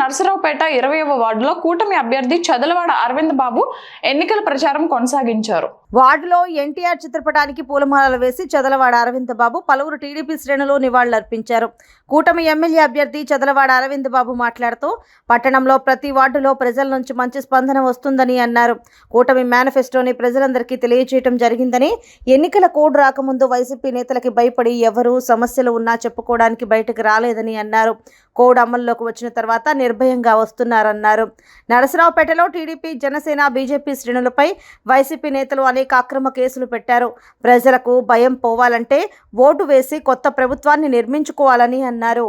నరసరావుపేట ఇరవైవ వార్డులో కూటమి అభ్యర్థి చదలవాడ అరవింద్ బాబు ఎన్నికల ప్రచారం కొనసాగించారు. వార్డులో ఎన్టీఆర్ చిత్రపటానికి పూలమాలలు వేసి చదలవాడ అరవింద్ బాబు పలువురు టీడీపీ శ్రేణులు నివాళులర్పించారు. కూటమి ఎమ్మెల్యే అభ్యర్థి చదలవాడ అరవింద్ బాబు మాట్లాడుతూ పట్టణంలో ప్రతి వార్డులో ప్రజల నుంచి మంచి స్పందన వస్తుందని అన్నారు. కూటమి మేనిఫెస్టోని ప్రజలందరికీ తెలియజేయడం జరిగిందని ఎన్నికల కోడ్ రాకముందు వైసీపీ నేతలకి భయపడి ఎవరూ సమస్యలు ఉన్నా చెప్పుకోవడానికి బయటకు రాలేదని అన్నారు. కోడ్ అమల్లోకి వచ్చిన తర్వాత నిర్భయంగా వస్తున్నారన్నారు. నరసరావుపేటలో టీడీపీ జనసేన బీజేపీ శ్రేణులపై వైసీపీ నేతలు అనేక అక్రమ కేసులు పెట్టారు. ప్రజలకు భయం పోవాలంటే ఓటు వేసి కొత్త ప్రభుత్వాన్ని నిర్మించుకోవాలని అన్నారు.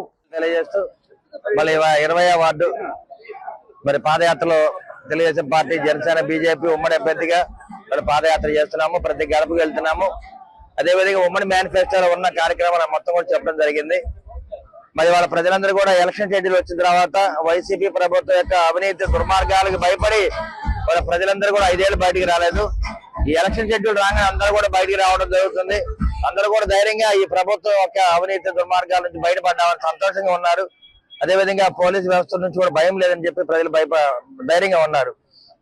ఇరవై వార్డు మరి పాదయాత్రలో తెలుగుదేశం పార్టీ జనసేన బీజేపీ ఉమ్మడి అభ్యర్థిగా మరి పాదయాత్ర చేస్తున్నాము ప్రతి గడపకు వెళ్తున్నాము. అదేవిధంగా ఉమ్మడి మేనిఫెస్టోలో ఉన్న కార్యక్రమాలు మొత్తం కూడా చెప్పడం జరిగింది. మరి వాళ్ళ ప్రజలందరూ కూడా ఎలక్షన్ షెడ్యూల్ వచ్చిన తర్వాత వైసీపీ ప్రభుత్వం యొక్క అవినీతి దుర్మార్గాలకు భయపడి వాళ్ళ ప్రజలందరూ కూడా ఐదేళ్ళు బయటికి రాలేదు. ఈ ఎలక్షన్ షెడ్యూల్ రాగానే అందరూ కూడా బయటికి రావడం జరుగుతుంది. అందరూ కూడా ధైర్యంగా ఈ ప్రభుత్వం యొక్క అవినీతి దుర్మార్గాల నుంచి బయటపడ్డామని సంతోషంగా ఉన్నారు. అదేవిధంగా పోలీస్ వ్యవస్థ నుంచి కూడా భయం లేదని చెప్పి ప్రజలు భయప ధైర్యంగా ఉన్నారు.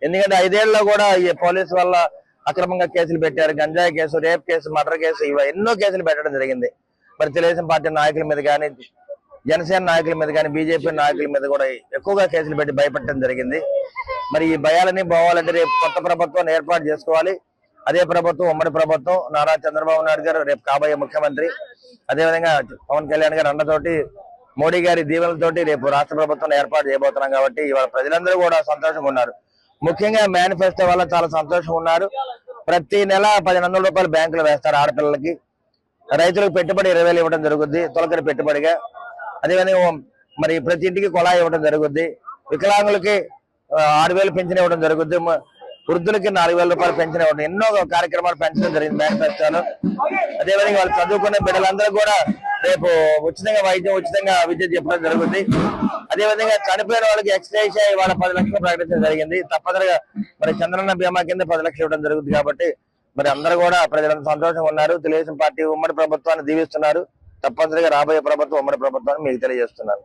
ఎందుకంటే ఐదేళ్ళలో కూడా ఈ పోలీస్ వల్ల అక్రమంగా కేసులు పెట్టారు. గంజాయి case rape case murder case ఇవి ఎన్నో కేసులు పెట్టడం జరిగింది. మరి తెలుగుదేశం పార్టీ నాయకుల మీద కానీ జనసేన నాయకుల మీద కానీ బీజేపీ నాయకుల మీద కూడా ఎక్కువగా కేసులు పెట్టి భయపెట్టడం జరిగింది. మరి ఈ భయాలని పోవాలంటే రేపు కొత్త ప్రభుత్వాన్ని ఏర్పాటు చేసుకోవాలి. అదే ప్రభుత్వం ఉమ్మడి ప్రభుత్వం నారా చంద్రబాబు నాయుడు గారు రేపు కాబోయే ముఖ్యమంత్రి. అదేవిధంగా పవన్ కళ్యాణ్ గారు అన్నతోటి మోడీ గారి దీవెనలతోటి రేపు రాష్ట్ర ప్రభుత్వం ఏర్పాటు చేయబోతున్నాం కాబట్టి ఇవాళ ప్రజలందరూ కూడా సంతోషంగా ఉన్నారు. ముఖ్యంగా మేనిఫెస్టో వల్ల చాలా సంతోషంగా ఉన్నారు. ప్రతి నెల పదిహేను వందల రూపాయలు బ్యాంకులు వేస్తారు ఆడపిల్లలకి. రైతులకు పెట్టుబడి ఇరవై వేలు ఇవ్వడం జరుగుద్ది తొలకరి పెట్టుబడిగా. అదేవిధంగా మరి ప్రతి ఇంటికి కుళాయి ఇవ్వడం జరుగుద్ది. వికలాంగులకి ఆరు వేలు పెన్షన్ ఇవ్వడం జరుగుద్ది. వృద్ధులకి నాలుగు వేల రూపాయలు పెన్షన్ ఇవ్వడం ఎన్నో కార్యక్రమాలు పెంచడం జరిగింది మేనిఫెస్టోలో. అదేవిధంగా వాళ్ళు చదువుకునే బిడ్డలందరూ కూడా రేపు ఉచితంగా వైద్యం ఉచితంగా విద్య చెప్పడం జరుగుతుంది అదేవిధంగా చనిపోయిన వాళ్ళకి ఎక్స్రేష్ ఇవాళ పది లక్షలు ప్రకటించడం జరిగింది. తప్పనిసరిగా మరి చంద్రన్న బీమా కింద పది లక్షలు ఇవ్వడం జరుగుతుంది కాబట్టి మరి అందరూ కూడా ప్రజలంతా సంతోషంగా ఉన్నారు. తెలుగుదేశం పార్టీ ఉమ్మడి ప్రభుత్వాన్ని దీవిస్తున్నారు. తప్పనిసరిగా రాబోయే ప్రభుత్వం ఉమ్మడి ప్రభుత్వాన్ని మీకు తెలియజేస్తున్నాను.